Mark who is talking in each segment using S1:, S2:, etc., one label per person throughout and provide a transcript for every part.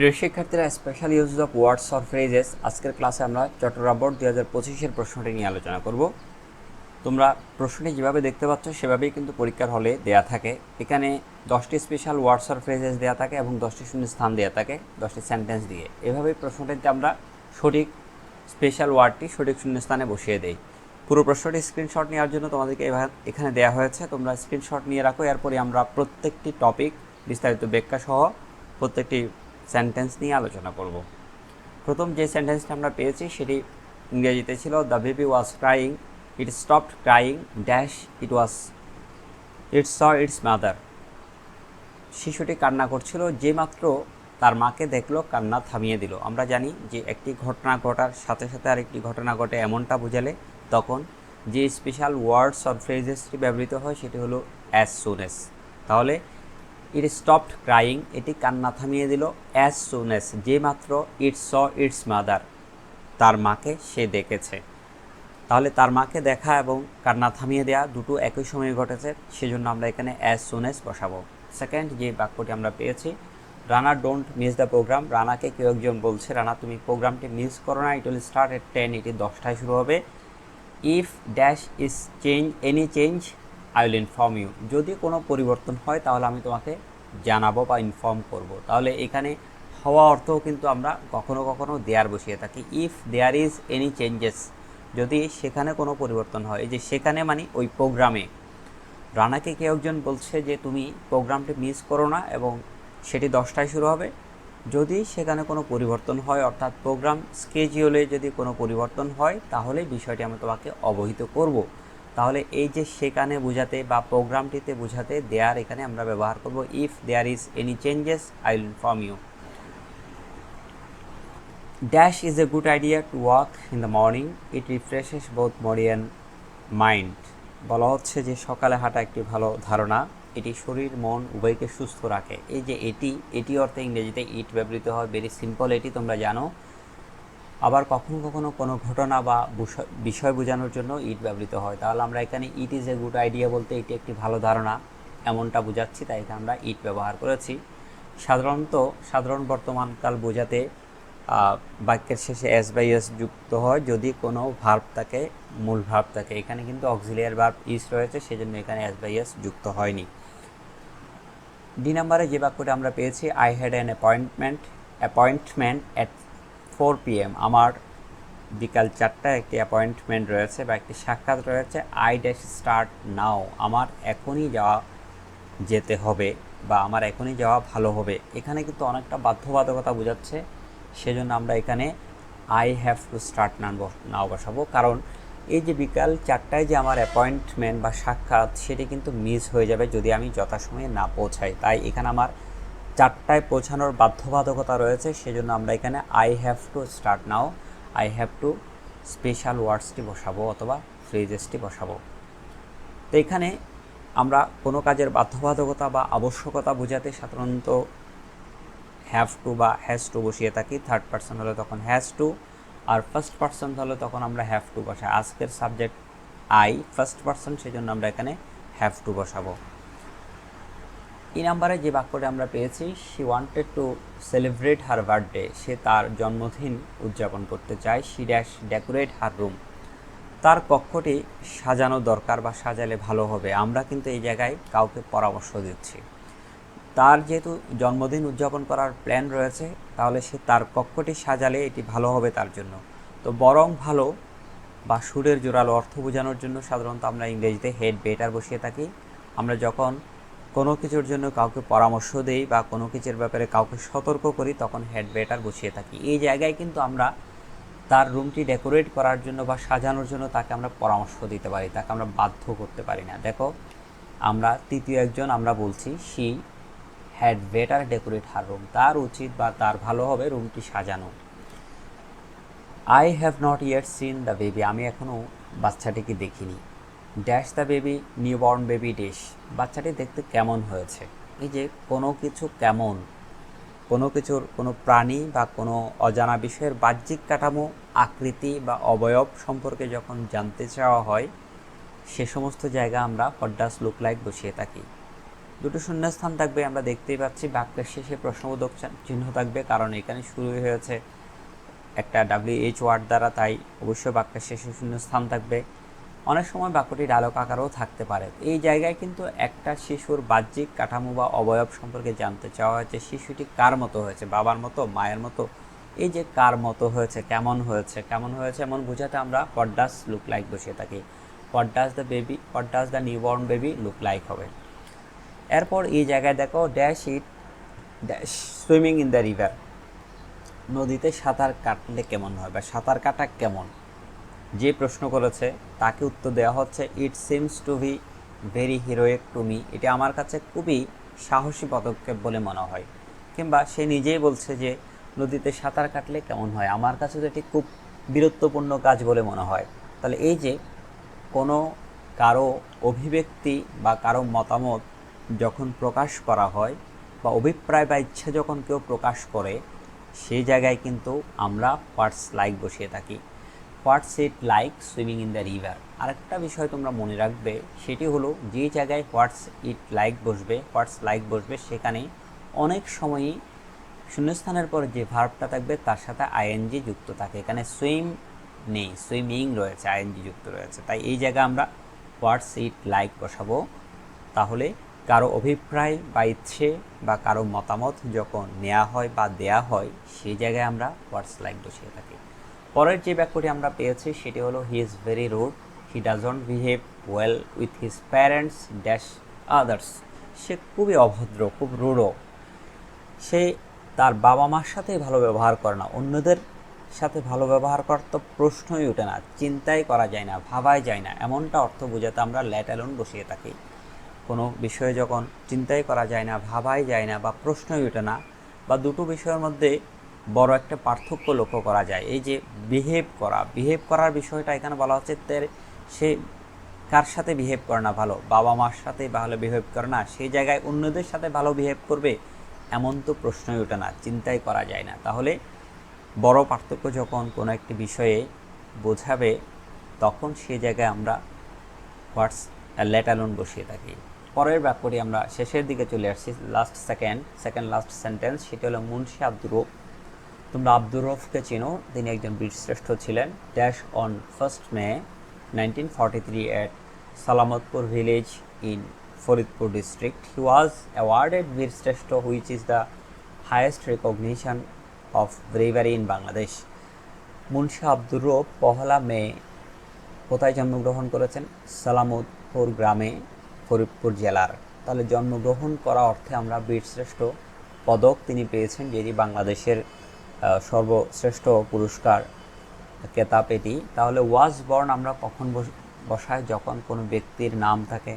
S1: প্রিয় শিক্ষার্থীরা special use of words or phrases আজকের ক্লাসে আমরা চট্টগ্রাম বোর্ড দুই হাজার পঁচিশের প্রশ্নটি নিয়ে আলোচনা করব। তোমরা প্রশ্নটি যেভাবে দেখতে পাচ্ছ, সেভাবেই কিন্তু পরীক্ষার হলে দেয়া থাকে। এখানে দশটি স্পেশাল ওয়ার্ডস অর ফ্রেজেস দেওয়া থাকে এবং দশটি শূন্য স্থান দেওয়া থাকে, দশটি সেন্টেন্স দিয়ে। এভাবেই প্রশ্নটিতে আমরা সঠিক স্পেশাল ওয়ার্ডটি সঠিক শূন্য স্থানে বসিয়ে দেই। পুরো প্রশ্নটি স্ক্রিনশট নেওয়ার জন্য তোমাদেরকে এখানে দেওয়া হয়েছে। তোমরা স্ক্রিনশট নিয়ে রাখো, এরপরে আমরা প্রত্যেকটি টপিক বিস্তারিত ব্যাখ্যা সহ প্রত্যেকটি সেন্টেন্স নিয়ে আলোচনা করব। প্রথম যে সেন্টেন্সটা আমরা পেয়েছি সেটি ইংরেজিতে ছিল the baby was crying it stopped crying dash it was its saw its mother শিশুটি কান্না করছিল, যে মাত্র তার মাকে দেখল, কান্না থামিয়ে দিল। আমরা জানি যে একটি ঘটনা ঘটার সাথে সাথে আরেকটি ঘটনা ঘটে এমনটা বোঝালে তখন যে স্পেশাল ওয়ার্ডস অর ফ্রেজেসটি ব্যবহৃত হয়, সেটি হলো অ্যাজ সুন এস তাহলে ইট স্টপড ক্রাইং এটি কান্না থামিয়ে দিল। অ্যাজ সুন এস যে মাত্র ইটস স ইটস মাদার তার মাকে সে দেখেছে। তাহলে তার মাকে দেখা এবং কান্না থামিয়ে দেওয়া দুটো একই সময়ে ঘটেছে, সেজন্য আমরা এখানে অ্যাজ সুন এস বসাবো। সেকেন্ড যে বাক্যটি আমরা পেয়েছি, Rana don't miss the programme রানাকে কেউ একজন বলছে, রানা, তুমি প্রোগ্রামটি মিস করো না it will start at ten এটি দশটায় শুরু হবে। If dash is change any change I will inform you যদি কোনো পরিবর্তন হয়, তাহলে আমি তোমাকে জানাব বা ইনফর্ম করব। তাহলে এখানে হওয়া অর্থও কিন্তু আমরা কখনো কখনো দেয়ার বসিয়ে থাকি। If there is any changes যদি সেখানে কোনো পরিবর্তন হয় যে সেখানে মানে ওই প্রোগ্রামে রানাকে কেউ একজন বলছে যে, তুমি প্রোগ্রামটি মিস করো না এবং সেটি দশটায় শুরু হবে। যদি সেখানে কোনো পরিবর্তন হয়, অর্থাৎ প্রোগ্রাম স্কেজিওলে যদি কোনো পরিবর্তন হয় তাহলে বিষয়টি আমি তোমাকে অবহিত করব। তাহলে এই যে সেখানে বোঝাতে বা প্রোগ্রামটিতে বোঝাতে দেয়ার এখানে আমরা ব্যবহার করব if there is any changes I will inform you dash is a good idea to walk in the morning it refreshes both body and mind বলা হচ্ছে যে সকালে হাঁটা একটি ভালো ধারণা। এটি শরীর, মন, উভয়কে সুস্থ রাখে। এই যে এটি এটি অর্থে ইংরেজিতে ইট ব্যবহৃত হয়। ভেরি সিম্পল এটি তোমরা জানো। আবার কখনো কখনো কোনো ঘটনা বা বিষয় বোঝানোর জন্য ইট ব্যবহৃত হয়। তাহলে আমরা এখানে it is a good idea বলতে এটি একটি ভালো ধারণা। এমনটা বোঝাচ্ছি, তাই এখানে আমরা ইট ব্যবহার করেছি। সাধারণত, সাধারণ বর্তমানকাল বোঝাতে বাক্যের শেষে এস বাই এস যুক্ত হয় যদি কোনো ভার্ব থাকে, মূল ভার্ব থাকে। এখানে কিন্তু অক্সিলিয়ার ভার্ব ইস রয়েছে, সেজন্য এখানে এস বাই এস যুক্ত হয়নি। ডি নাম্বারে যে বাক্যটা আমরা পেয়েছি, I had an appointment appointment at four PM আমার বিকাল চারটায় একটি অ্যাপয়েন্টমেন্ট রয়েছে বা একটি সাক্ষাৎ রয়েছে। I dash start now. আমার এখনই যাওয়া যেতে হবে বা আমার এখনই যাওয়া ভালো হবে। এখানে কিন্তু অনেকটা বাধ্যবাধকতা বোঝাচ্ছে। সেজন্য আমরা এখানে I have to start now বসাবো। কারণ এই যে বিকাল চারটায় যে আমার অ্যাপয়েন্টমেন্ট বা সাক্ষাৎ, সেটি কিন্তু মিস হয়ে যাবে যদি আমি যথাসময়ে না পৌঁছাই। তাই এখানে আমার চারটায় পৌঁছানোর বাধ্যবাধকতা রয়েছে, সেজন্য আমরা এখানে I have to start now I have to special ওয়ার্ডসটি বসাবো অথবা ফ্রেজেসটি বসাবো। তো এখানে আমরা কোনো কাজের বাধ্যবাধকতা বা আবশ্যকতা বোঝাতে সাধারণত হ্যাভ টু বা হ্যাজ টু বসিয়ে থাকি। থার্ড পার্সন হলে তখন হ্যাজ টু আর ফার্স্ট পার্সন হলে তখন আমরা হ্যাভ টু বসাই। আজকের সাবজেক্ট আই ফার্স্ট পার্সন সেজন্য আমরা এখানে হ্যাভ টু বসাবো। এই নাম্বারে যে বাক্যটা আমরা পেয়েছি she wanted to celebrate her birthday সে তার জন্মদিন উদযাপন করতে চায় she dash decorate her room তার কক্ষটি সাজানো দরকার বা সাজালে ভালো হবে, আমরা কিন্তু এই জায়গায় কাউকে পরামর্শ দিচ্ছি। তার যেহেতু জন্মদিন উদযাপন করার প্ল্যান রয়েছে, তাহলে সে তার কক্ষটি সাজালে এটি ভালো হবে তার জন্য। তো বরং ভালো বা সুরের জোরালো অর্থ বোঝানোর জন্য সাধারণত আমরা ইংরেজিতে হেড বেটার বসিয়ে থাকি। আমরা যখন কোনো কিছুর জন্য কাউকে পরামর্শ দেই বা কোনো কিছুর ব্যাপারে কাউকে সতর্ক করি, তখন হেড বেটার বসিয়ে থাকি। এই জায়গায় কিন্তু আমরা তার রুমটি ডেকোরেট করার জন্য বা সাজানোর জন্য তাকে আমরা পরামর্শ দিতে পারি, তাকে আমরা বাধ্য করতে পারি না। দেখো, আমরা তৃতীয় একজন, আমরা বলছি she had better decorate her room তার উচিত বা তার ভালো হবে রুমটি সাজানো। I have not yet seen the baby আমি এখনও বাচ্চাটিকে দেখিনি। Dash the baby newborn baby dash বাচ্চাটি দেখতে কেমন হয়েছে? এই যে কোনো কিছু কেমন? কোনো কিছুর, কোনো প্রাণী বা কোনো অজানা বিষয়ের বাহ্যিক কাঠামো, আকৃতি বা অবয়ব সম্পর্কে যখন জানতে চাওয়া হয়, সে সমস্ত জায়গা আমরা হোয়াট ডাস লুক লাইক বসিয়ে থাকি। দুটো শূন্যস্থান থাকবে, আমরা দেখতেই পাচ্ছি, বাক্যের শেষে প্রশ্নবোধক চিহ্ন থাকবে, কারণ এখানে শুরু হয়েছে একটা ডাব্লিউ এইচ ওয়ার্ড দ্বারা, তাই অবশ্যই বাক্যের শেষে শূন্যস্থান থাকবে। অনেক সময় বাক্যটি ডায়লগ আকারেও থাকতে পারে। এই জায়গায় কিন্তু একটা শিশুর বাহ্যিক কাঠামো বা অবয়ব সম্পর্কে জানতে চাওয়া হয়েছে, শিশুটি কার মতো হয়েছে, বাবার মতো, মায়ের মতো? এই যে কার মতো হয়েছে, কেমন হয়েছে কেমন হয়েছে এমন বোঝাতে আমরা হোয়াট ডাস লুক লাইক বসিয়ে থাকি। What does the baby what does the newborn baby look like হবে। এরপর এই জায়গায় দেখো dash it dash swimming in the river নদীতে সাঁতার কাটলে কেমন হয় বা সাঁতার কাটা কেমন? যে প্রশ্ন করেছে, তাকে উত্তর দেওয়া হচ্ছে it seems to be very heroic to me এটা আমার কাছে খুবই সাহসী পদক্ষেপ বলে মনে হয়। কিংবা সে নিজেই বলছে যে, নদীতে সাঁতার কাটলে কেমন হয়? আমার কাছে তো এটি খুব বীরত্বপূর্ণ কাজ বলে মনে হয়। তাহলে এই যে, কোনো কারও অভিব্যক্তি বা কারও মতামত যখন প্রকাশ করা হয় বা অভিপ্রায় বা ইচ্ছা যখন কেউ প্রকাশ করে সেই জায়গায় কিন্তু আমরা হোয়াটস লাইক বসিয়ে থাকি। What's it like swimming in the river. আরেকটা বিষয় তোমরা মনে রাখবে, সেটি হলো যে জায়গায় হোয়াটস ইট লাইক বসবে, হোয়াটস লাইক বসবে, সেখানে অনেক সময়ই শূন্যস্থানের পর যে ভার্বটা থাকবে, তার সাথে আইএনজি যুক্ত থাকে। এখানে সুইম নেই, সুইমিং রয়েছে, আইএনজি যুক্ত রয়েছে। তাই এই জায়গায় আমরা হোয়াটস ইট লাইক বসাবো। তাহলে কারও অভিপ্রায় বা ইচ্ছে বা কারও মতামত যখন নেওয়া হয় বা দেয়া হয় সেই জায়গায় আমরা হোয়াটস লাইক বসিয়ে থাকি। পরের যে বাক্যটি আমরা পেয়েছি সেটি হলো he is very rude he doesn't behave well with his parents dash others সে খুবই অভদ্র, খুব রূঢ়। সে তার বাবা মার সাথে ভালো ব্যবহার করে না, অন্যদের সাথে ভালো ব্যবহার করার তো প্রশ্নই ওঠে না, চিন্তাই করা যায় না, ভাবাই যায় না। এমনটা অর্থ বোঝাতে আমরা ল্যাট অ্যালোন বসিয়ে থাকি। কোনো বিষয়ে যখন চিন্তাই করা যায় না, ভাবাই যায় না বা প্রশ্নই ওঠে না, বা দুটো বিষয়ের মধ্যে বড় একটা পার্থক্য লক্ষ্য করা যায়। এই যে বিহেভ করা বিহেভ করার বিষয়টা এখানে বলা হচ্ছে তার সে কার সাথে বিহেভ করে না ভালো, বাবা মার সাথে ভালো বিহেভ করে না সেই জায়গায় অন্যদের সাথে ভালো বিহেভ করবে এমন তো প্রশ্নই ওঠে না, চিন্তাই করা যায় না। তাহলে বড় পার্থক্য যখন কোনো একটি বিষয়ে বোঝাবে, তখন সে জায়গায় আমরা হোয়াটস লেট অ্যালোন বসিয়ে থাকি। পরের বাক্যটি আমরা শেষের দিকে চলে আসছি last second second last sentence সেটি হলো মুন্সি আব্দুর তোমরা আব্দুর রফকে চেনো, তিনি একজন বীরশ্রেষ্ঠ ছিলেন। Dash on first May nineteen forty three at Salamatpur village in Faridpur district he was awarded Birsreshtho which is the highest recognition of bravery in Bangladesh Munshi Abdur Rouf পহলা মে, কোথায় জন্মগ্রহণ করেছেন? সালামতপুর গ্রামে, ফরিদপুর জেলার। তাহলে জন্মগ্রহণ করা অর্থে আমরা বীরশ্রেষ্ঠ পদক তিনি পেয়েছেন যেটি বাংলাদেশের সর্বশ্রেষ্ঠ পুরস্কার কেতাব এটি। তাহলে ওয়াজ বর্ন আমরা কখন বস- বসাই? যখন কোনো ব্যক্তির নাম থাকে,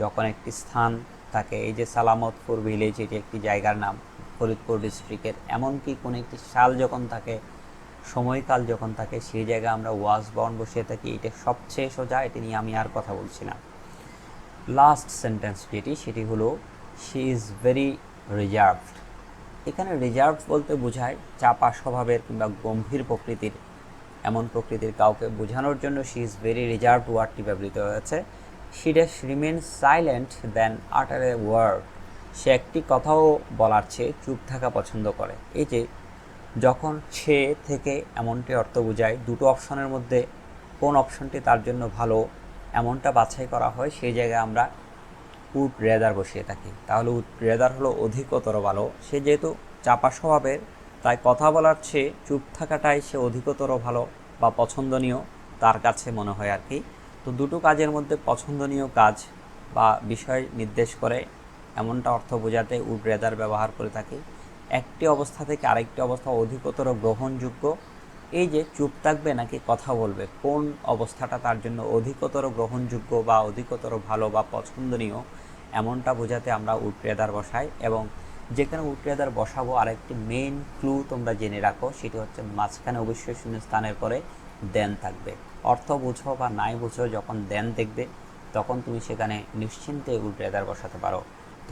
S1: যখন একটি স্থান থাকে। এই যে সালামতপুর ভিলেজ এটি একটি জায়গার নাম, ফরিদপুর ডিস্ট্রিক্টের এমনকি কোনো একটি সাল যখন থাকে, সময়কাল যখন থাকে, সেই জায়গায় আমরা ওয়াজ বর্ন বসিয়ে থাকি। এটা সবচেয়ে সোজা, এটি নিয়ে আমি আর কথা বলছি না। লাস্ট সেন্টেন্স যেটি, সেটি হলো শি ইজ ভেরি রিজার্ভড এখানে রিজার্ভ বলতে বোঝায় চাপা স্বভাবের কিংবা গম্ভীর প্রকৃতির। এমন প্রকৃতির কাউকে বোঝানোর জন্য শি ইজ ভেরি রিজার্ভ ওয়ার্ডটি ব্যবহৃত হয়েছে। She dash remain silent then utter a word সে একটি কথাও বলার চেয়ে চুপ থাকা পছন্দ করে। এই যে, যখন সে থেকে এমনটি অর্থ বোঝায়, দুটো অপশনের মধ্যে কোন অপশনটি তার জন্য ভালো, এমনটা বাছাই করা হয়, সেই জায়গায় আমরা উড রেদার বসিয়ে থাকি। তাহলে উড রেদার হলো অধিকতর ভালো। সে যেহেতু চাপা স্বভাবের, তাই কথা বলার চেয়ে চুপ থাকাটাই সে অধিকতর ভালো বা পছন্দনীয় তার কাছে মনে হয় আর কি। তো দুটো কাজের মধ্যে পছন্দনীয় কাজ বা বিষয় নির্দেশ করে এমনটা অর্থ বোঝাতে উড রেদার ব্যবহার করে থাকি। একটি অবস্থা থেকে আরেকটি অবস্থা অধিকতর গ্রহণযোগ্য। এই যে চুপ থাকবে নাকি কথা বলবে, কোন অবস্থাটা তার জন্য অধিকতর গ্রহণযোগ্য বা অধিকতর ভালো বা পছন্দনীয় এমনটা বোঝাতে আমরা উট্রেদার বসাই এবং যেখানে উট্রেদার বসাবো আরেকটি মেইন ক্লু তোমরা জেনে রাখো, সেটি হচ্ছে মাঝখানে অবশ্যই শূন্য স্থানের পরে দেন থাকবে। অর্থ বুঝো বা নাই বুঝো, যখন দেন দেখবে, তখন তুমি সেখানে নিশ্চিন্তে উড উট্রেদার বসাতে পারো।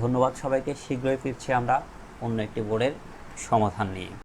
S1: ধন্যবাদ সবাইকে, শীঘ্রই ফিরছি আমরা অন্য একটি বোর্ডের সমাধান নিয়ে।